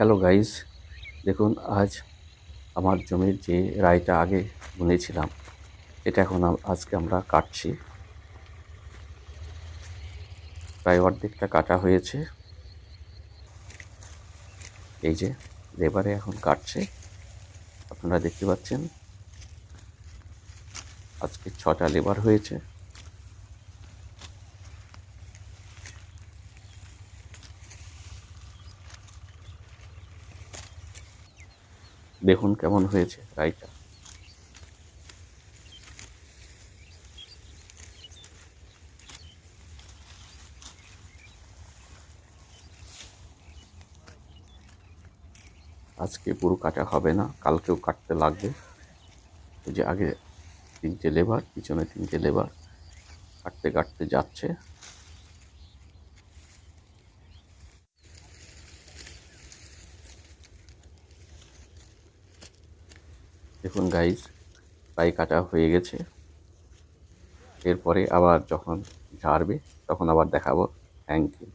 Hello guys দেখুন, আজ আমার জমির যে রায়টা আগে বুনেছিলাম, এটা এখন আজকে আমরা কাটছি। প্রায় অর্ধেকটা কাটা হয়েছে। এই যে, লেবারে এখন কাটছে। আপনারা দেখতে পাচ্ছেন, আজকে ছটা লেবার হয়েছে। দেখুন কেমন হয়েছে রাইটা আজকে পুরো কাটা হবে না, কালকেও কাটতে লাগবে। এই যে আগে তিনটে লেবার, পিছনে তিনটে লেবার, কাটতে কাটতে যাচ্ছে। দেখুন গাইজ প্রায় কাটা হয়ে গেছে। এরপরে আবার যখন ঝাড়বে, তখন আবার দেখাবো। Thank you